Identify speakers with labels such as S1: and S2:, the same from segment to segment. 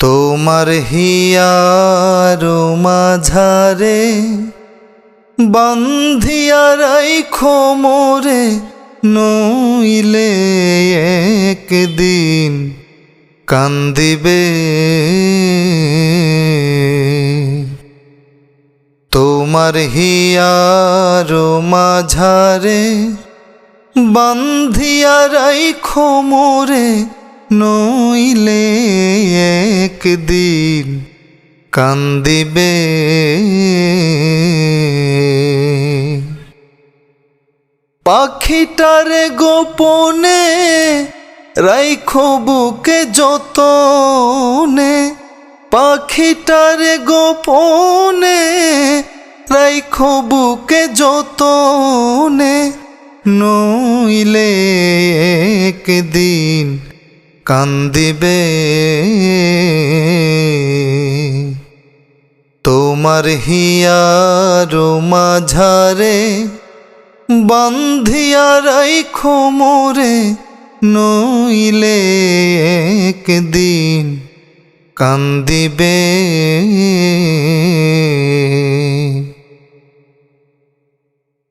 S1: তোমার হিয়ার মাঝারে বান্ধিয়া রাইখো মোরে নইলে একদিন কান্দিবে। তোমার হিয়ার মাঝারে বান্ধিয়া রাইখো মোরে নইলে একদিন কান্দিবে। পাখিটার গোপনে রাইখো বুকে যতনে। পাখিটার গোপনে রাইখো বুকে যতনে। নইলে একদিন কান্দিবে। তোমার হিয়ার মাঝারে বান্ধিয়া রাইখো মোরে নইলে একদিন কান্দিবে।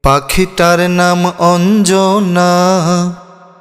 S1: পাখিটার নাম অঞ্জনা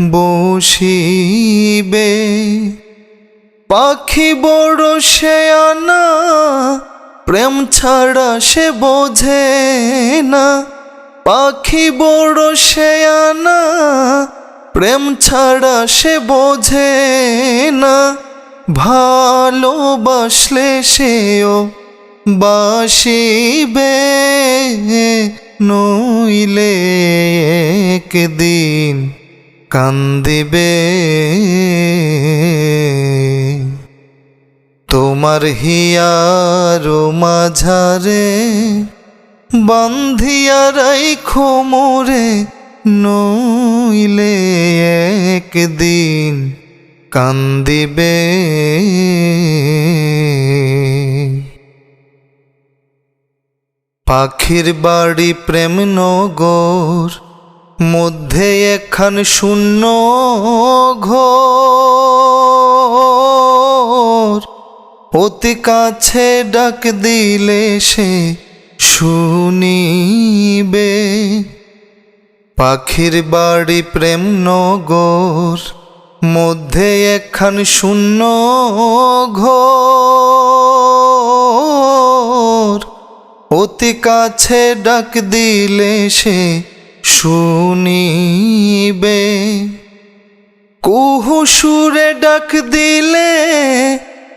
S1: বসিবে। পাখি বড় সে আনা, প্রেম ছাড়া সে বোঝে না। পাখি বড় সে আনা, প্রেম ছাড়া সে বোঝে না। ভালোবাসলে সেও বাসিবে, নইলে একদিন কান্দিবে। তোমার হিয়ার মাঝারে বান্ধিয়া রাইখো মোরে নইলে একদিন কান্দিবে। পাখির বাড়ি প্রেম নগর মধ্যে এখান শূন্য ঘর। অতি কাছে ডাক দিলে সে শুনিবে। পাখির বাড়ি প্রেম নগর মধ্যে একখান শূন্য ঘর। অতি কাছে ডাক দিলে সে শুনিবে। কুহু সুরে ডাক দিলে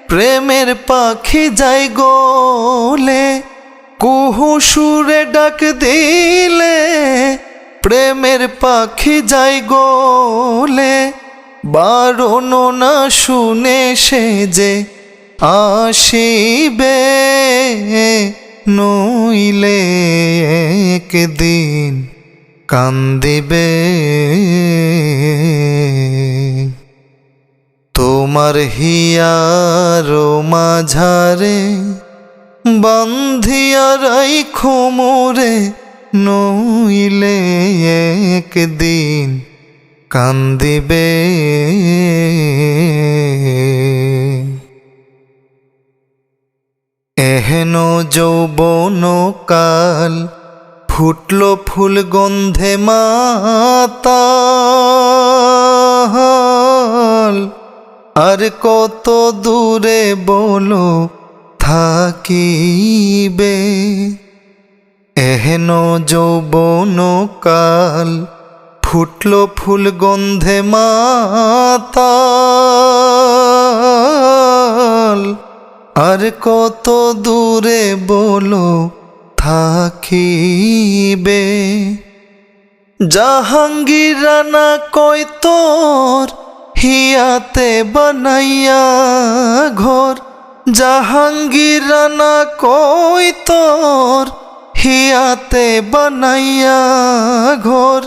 S1: প্রেমের পাখি যাই গোলে। কুহু সুরে ডাক দিলে প্রেমের পাখি যাই গোলে। বারণ না শুনে সে যে আসিবে, নইলে একদিন কান্দিবে। তোমার হিয়ার মাঝারে বান্ধিয়া রাইখো মোরে নইলে একদিন কান্দিবে। এহেন যৌবন কাল ফুটল ফুল গন্ধে মাতাল। আর কত দূরে বলো, থাকিবে। এহেন যৌবন কাল ফুটল ফুল গন্ধে মাতাল। আর কত দূরে বলো থাকিবে। জাহাঙ্গীর রানা কয় তোর? হিয়াতে বানাইয়া ঘর। জাহাঙ্গীর রানা কই তোর? হিয়াতে বানাইয়া ঘর।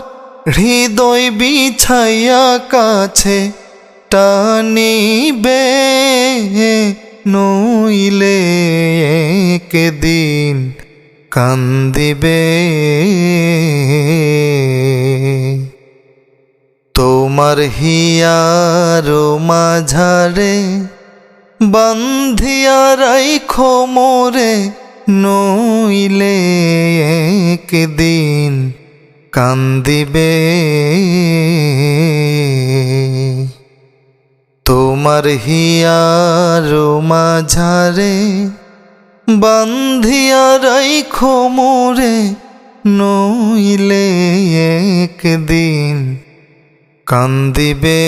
S1: হৃদয় বিছাইয়া কাছে টানিবে, নইলে একদিন কান্দিবে। তোমার হিয়ার মাঝারে বান্ধিয়া রাইখো মোরে নইলে একদিন কান্দিবে। তোমার হিয়ার মাঝারে বান্ধিয়া রাইখো মোরে নইলে একদিন কান্দিবে।